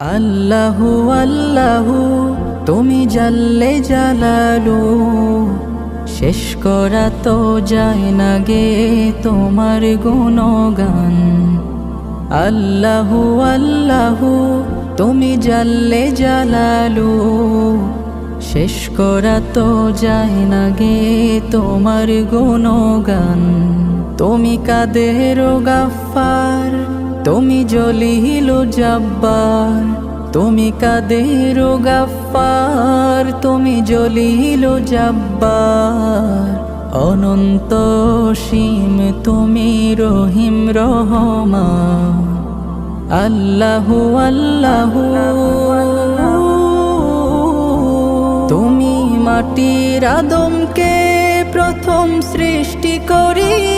আল্লাহু আল্লাহু, তুমি জাল্লে জালালু। শেষ করা তো যায় না গে তোমার গুণগান। আল্লাহু আল্লাহু, তুমি জাল্লে জালালু। শেষ করা তো যায় না গে তোমার গুণগান। তুমি কাদের গাফার তুমি জলিল জব্বার। তুমি কাদের গাফার তুমি জলিল জব্বার। অনন্ত সীম, তুমি রহিম রহমা আল্লাহু আল্লাহু। তুমি মাটির আদমকে প্রথম সৃষ্টি করিয়া